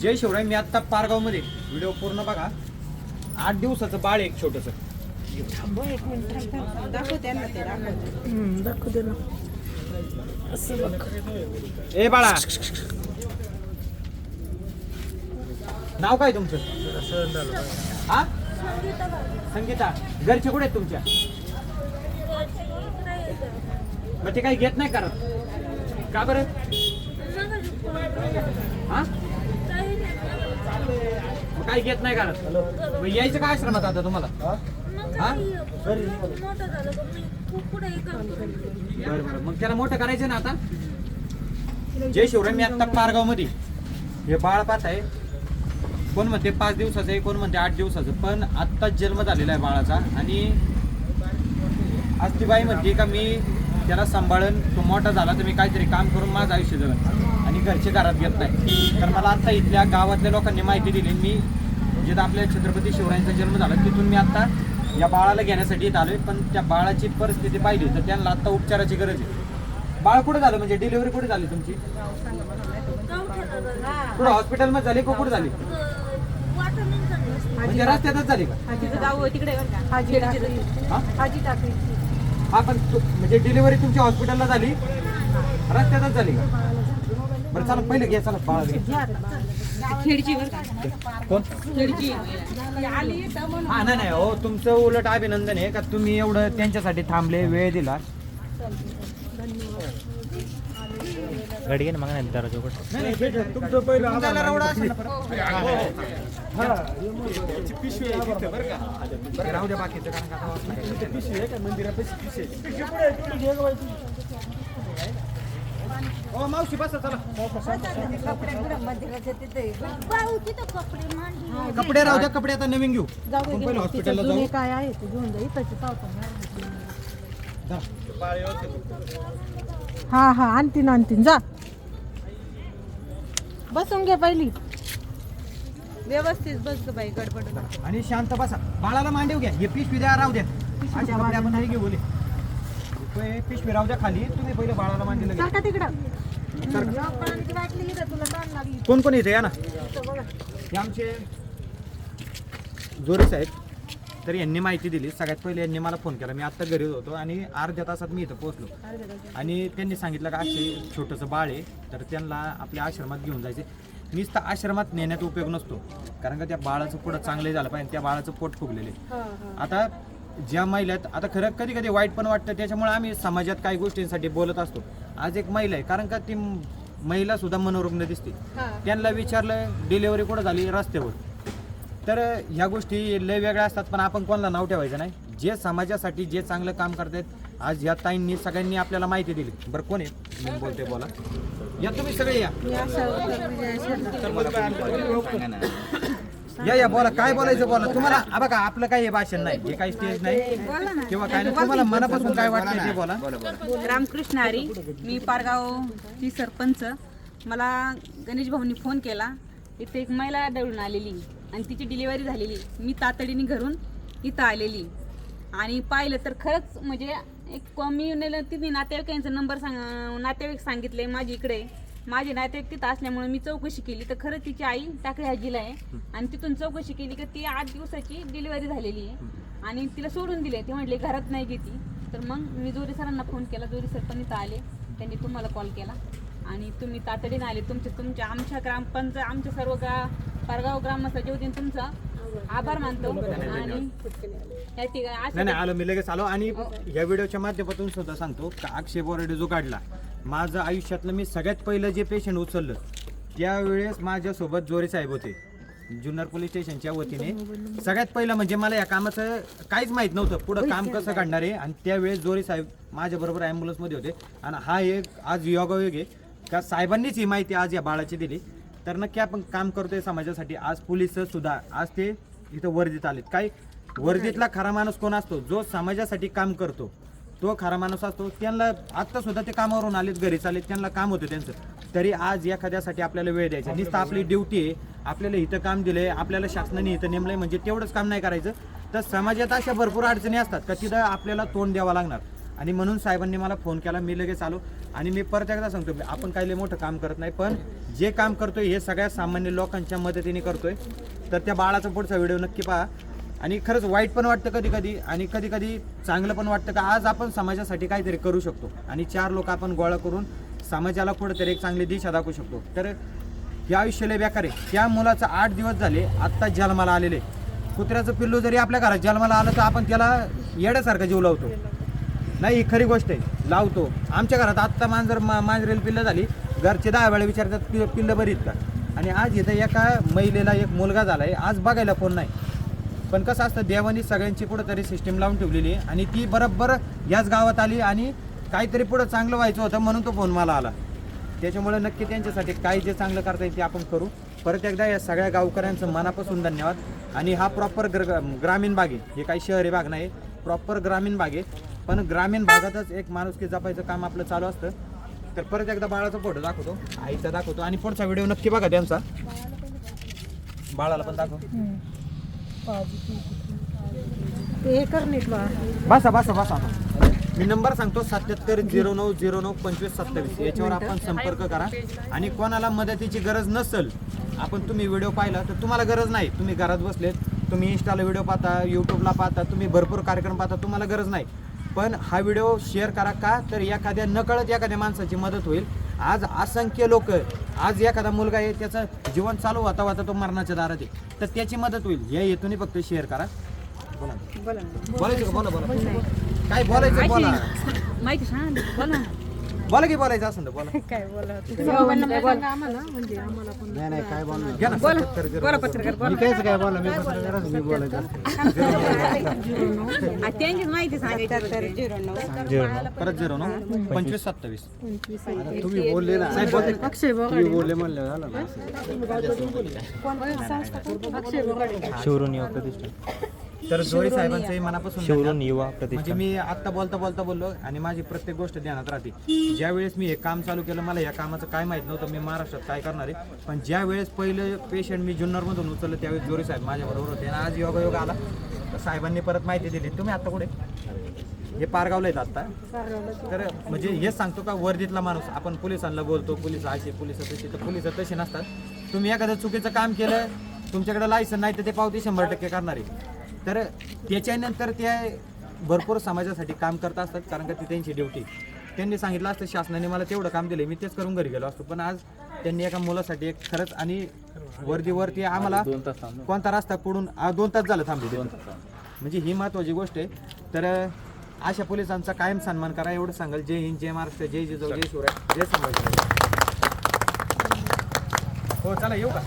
जय शिवराय मी आत्ता पारगावमध्ये. व्हिडिओ पूर्ण बघा. आठ दिवसाचं बाळ एक छोटस. दाखव त्यांना ते दाखव दाखवू दे ना असं बघ ए बाळा. नाव काय तुमचं? हा? संगीता. घरचे कुठे आहेत तुमच्या? मग ते काही घेत नाही करत. का बरं? हा? मग काही घेत नाही करत मग यायचं काय आश्रमात आता तुम्हाला? हा? बरं बरं. मग त्याला मोठं करायचं ना आता? जय शिवराय मी आता पारगावमध्ये हे बाळ पाहत आहे. कोण म्हणते पाच दिवसाचं आहे कोण म्हणते आठ दिवसाचं. पण आत्ताच जन्म झालेला आहे बाळाचा. आणि आज ती बाई म्हणते का मी त्याला सांभाळून. तो मोठा झाला तर मी काहीतरी काम करून माझं आयुष्य जगत आणि घरचे घरात घेत नाही. तर मला आता इथल्या गावातल्या लोकांनी माहिती दिली. मी जिथं आपल्या छत्रपती शिवरायांचा जन्म झाला. तिथून मी आता या बाळाला घेण्यासाठी इथं आलोय. पण त्या बाळाची परिस्थिती पाहिली तर त्यांना आता उपचाराची गरज आहे. बाळ कुठे झालं? म्हणजे डिलिव्हरी कुठे झाली तुमची? कुठं? हॉस्पिटलमध्ये झाली का कुठे झाली? म्हणजे रस्त्यातच झाली का? तिकडे आहे बरं का? हाजी टाकली. हा? पण तु- म्हणजे डिलिव्हरी तुमच्या हॉस्पिटलला झाली? रस्त्यातच झाली का? बरं चला पहिले घ्या चला बाळा कोण? हा नाही नाही हो तुमचं उलट अभिनंदन आहे का तुम्ही एवढं त्यांच्यासाठी थांबले वेळ दिला? गाडी घे ना मग नाही दरवाजा उघड नाही, नाही, ठीक आहे. तुमचा ना. परत? बरं, राहू द्या बाकीचं कारण का आता वाचलं. हो मावशी बसा चला. कपडे राहू द्या कपडे आता नवीन घेऊ. आपण पहिले. हॉस्पिटलला जाऊ. काय आहे ते घेऊन जाई त्याची पावता जा. हा हा आणतीन आणतीन. जा. बसून घे पहिली. व्यवस्थित बस ग बाई गडबड. आणि शांत बसा. बाळाला मांडीव घ्या. हे पिशवी द्या राहू द्या. असे कपडे आपण नाही घेऊ बोले. हे पिशवी राहू द्या खाली. तुम्ही पहिले बाळाला मांडीला घ्या. सारखा तिकडं. सारखा. पाण्याची बाटली इथं तुला ताण लागली. कोण कोण येते या ना. इथं बघा. हे आमचे जोरेस आहेत. तर यांनी माहिती दिली. सगळ्यात पहिले यांनी मला फोन केला. मी आत्ता घरी होतो आणि अर्ध्या तासात मी इथं पोहोचलो. आणि त्यांनी सांगितलं का असे छोटंसं बाळ आहे. तर त्यांना आपल्या आश्रमात घेऊन जायचे नुसतं आश्रमात नेण्यात उपयोग नसतो. कारण का त्या बाळाचं पुढं चांगलं झालं पाहिजे त्या बाळाचं पोट फुगलेले हा, हा. आता ज्या महिलात आता खरं कधी कधी वाईट पण वाटतं त्याच्यामुळे आम्ही समाजात काही गोष्टींसाठी बोलत असतो. आज एक महिला आहे कारण का ती महिला सुद्धा मनोरुग्ण दिसते. त्यांना विचारलं डिलेवरी कुठं झाली? रस्त्यावर. तर ह्या गोष्टी लय वेगळ्या असतात पण आपण कोणाला नाव ठेवायचं नाही. जे समाजासाठी जे चांगलं काम करतात आज या ताईंनी सगळ्यांनी आपल्याला माहिती दिली. बरं कोण आहे? मी बोलते बोला. या तुम्ही सगळे या. या या बोला काय बोलायचं बोला. तुम्हाला हा बघा आपलं काही हे भाषण नाही हे काही स्टेज नाही. किंवा काय नाही तुम्हाला मनापासून काय वाटतं ते बोला. रामकृष्ण हरी मी पारगावची सरपंच. मला गणेश भाऊनी फोन केला. इथे एक महिला दळून आलेली. आणि तिची डिलिव्हरी झालेली. मी तातडीने घरून इथं आलेली. आणि पाहिलं तर खरंच म्हणजे एक मी नेलं तिथे नातेवाईकांचा नंबर सांग नातेवाईक सांगितले माझी इकडे. माझे नातेवाईक तिथं असल्यामुळे मी चौकशी केली. तर खरंच तिची आई टाकळी आजीला आहे. आणि तिथून चौकशी केली की ती आठ दिवसाची डिलिव्हरी झालेली आहे. आणि तिला सोडून दिले. ते म्हटले घरात नाही घेती. तर मग मी जोरी सरांना फोन केला. जोरी सर पण इथं आले. त्यांनी तुम्हाला कॉल केला. आणि तुम्ही तातडीने आले. तुमचे तुमच्या आमच्या ग्रामपंच आमच्या सर्व गा पारगाव ग्रामस्थाच्या वतीने तुमचा आभार मानतो. आणि या ठिकाणी आलो मी लगेच आलो. आणि या व्हिडिओच्या माध्यमातून सुद्धा सांगतो का अक्षय बोराडे जो काढला माझं आयुष्यातलं मी सगळ्यात पहिलं जे पेशंट उचललं त्यावेळेस माझ्यासोबत जोरे साहेब होते जुन्नर पोलीस स्टेशनच्या वतीने. सगळ्यात पहिलं म्हणजे मला या कामाचं काहीच माहीत नव्हतं पुढं काम कसं काढणार आहे आणि त्यावेळेस जोरे साहेब माझ्याबरोबर ॲम्ब्युलन्समध्ये होते आणि हा एक आज योगायोग आहे. का साहेबांनीच ही माहिती आज या बाळाची दिली. तर नक्की आपण काम करतोय समाजासाठी आज पोलीस सुद्धा आज ते इथं वर्दीत आलेत. काय? वर्दीतला खरा माणूस कोण असतो? जो समाजासाठी काम करतो. तो खरा माणूस असतो त्यांना आत्ता सुद्धा ते कामावरून आलेत घरी चालेत त्यांना काम होतं त्यांचं. तरी आज एखाद्यासाठी आपल्याला वेळ द्यायचा. नुसतं आपली ड्युटी आहे आपल्याला इथं काम दिलंय आपल्याला शासनाने इथं नेमलंय म्हणजे तेवढंच काम नाही करायचं. तर समाजात अशा भरपूर अडचणी असतात का तिथं आपल्याला तोंड द्यावं लागणार. आणि म्हणून साहेबांनी मला फोन केला मी लगेच आलो. आणि मी परत एकदा सांगतो आपण काही मोठं काम करत नाही पण जे काम करतोय हे सगळ्या सामान्य लोकांच्या मदतीने करतोय. तर त्या बाळाचा पुढचा व्हिडिओ नक्की पहा. आणि खरंच वाईट पण वाटतं कधी कधी आणि कधी कधी चांगलं पण वाटतं का आज आपण समाजासाठी काहीतरी करू शकतो. आणि चार लोक आपण गोळा करून समाजाला कुठंतरी एक चांगली दिशा दाखवू शकतो. तर हे आयुष्याला बेकार आहे. त्या मुलाचं आठ दिवस झाले आत्ता जन्माला आलेले कुत्र्याचं पिल्लू जरी आपल्या घरात जन्माला आलं तर आपण त्याला येड्यासारखा जीव लावतो. नाही ही खरी गोष्ट आहे. लावतो. आमच्या घरात आत्ता मांजर मा मांजरेल पिल्लं झाली. घरचे दहा वेळा विचारतात पि पिल्लं बरी आहेत का? आणि आज इथं एका महिलेला एक मुलगा झाला आहे आज बघायला फोन नाही. पण कसं असतं देवानी सगळ्यांची कुठंतरी सिस्टीम लावून ठेवलेली आहे आणि ती बरोबर याच गावात आली आणि काहीतरी पुढं चांगलं व्हायचं होतं म्हणून तो फोन मला आला. त्याच्यामुळे नक्की त्यांच्यासाठी काय जे चांगलं करता येईल ते आपण करू. परत एकदा या सगळ्या गावकऱ्यांचं मनापासून धन्यवाद. आणि हा प्रॉपर ग्र ग्रामीण भाग आहे. हे काही शहरी भाग नाही प्रॉपर ग्रामीण भाग आहे. पण ग्रामीण भागातच एक माणुसकी जपायचं काम आपलं चालू असतं. तर परत एकदा बाळाचा फोटो दाखवतो आईचा दाखवतो. आणि पुढचा व्हिडिओ नक्की बघा त्यांचा. बाळाला पण दाखव. ते हे कर नीट बा. बसा बसा बसा. मी नंबर सांगतो सत्याहत्तर झिरो नऊ झिरो नऊ पंचवीस सत्तावीस. याच्यावर आपण संपर्क करा. आणि कोणाला मदतीची गरज नसेल आपण तुम्ही व्हिडिओ पाहिला तर तुम्हाला गरज नाही. तुम्ही घरात बसलेत तुम्ही इंस्टाला व्हिडिओ पाहता यूट्यूबला पाहता तुम्ही भरपूर कार्यक्रम पाहता तुम्हाला गरज नाही. पण हा व्हिडिओ शेअर करा का? तर एखाद्या नकळत एखाद्या माणसाची मदत होईल. आज असंख्य लोक आज एखादा मुलगा आहे त्याचं जीवन चालू होता होता तो मरणाच्या दारात आहे. तर त्याची मदत होईल. या हेतूने फक्त शेअर करा. बोला. बोलायचं का? बोला बोला. काय बोलायचं? बोला. माहिती सांग. बोला. बोला की बोलायचं असं तर बोला. काय बोला. म्हणजे नाही नाही काय बोलणार? घ्या ना बोला. सत्तर zero बोला नऊ. पत्रकार बोला. कायच काय बोला मी पत्रकारच मी बोलायचं आ, त्यांचीच माहिती सांगायची परत झिरो नऊ? पंचवीस सत्तावीस. तुम्ही बोलले ना. साहेब बोलते तुम्ही बोलले म्हणलं झालं ना. शिवरून प्रतिष्ठान तर जोरी साहेबांचंही मनापासून शिवरून धन्यवाद. युवा म्हणजे प्रतिष्ठान मी आत्ता बोलता बोलता बोललो आणि माझी प्रत्येक गोष्ट ध्यानात राहते. ज्या वेळेस मी हे काम चालू केलं मला या कामाचं काय माहीत नव्हतं मी महाराष्ट्रात काय करणार आहे. पण ज्या वेळेस पहिलं पेशंट मी जुन्नरमधून उचललं त्यावेळेस जोरी साहेब माझ्याबरोबर होते आणि आज योगायोग आला. तर साहेबांनी परत माहिती दिली. तुम्ही आता कुठे? हे पारगावला आहेत आत्ता तर म्हणजे हेच सांगतो का वर्दीतला माणूस. आपण पोलिसांना बोलतो पोलीस असे पोलीस तसे तर पोलीस तसे नसतात. तुम्ही एखादं चुकीचं काम केलं तुमच्याकडे लायसन नाही तर ते पावती शंभर टक्के करणार आहे. तर त्याच्यानंतर ते भरपूर समाजासाठी काम करत असतात कारण का ती त्यांची ड्युटी. त्यांनी सांगितलं असतं शासनाने मला तेवढं काम दिलं मी तेच करून घरी गेलो असतो. पण आज त्यांनी एका मुलासाठी एक खरंच आणि वर्दीवरती आम्हाला कोणता रस्ता कुडून आ, दोन तास झालं थांबले दोन म्हणजे ही महत्वाची गोष्ट आहे. तर अशा पोलिसांचा कायम सन्मान करा एवढं सांगाल. जय हिंद जय महाराष्ट्र जय जिजाऊ जय शिवराय जय संभाजी हो चला येऊ का?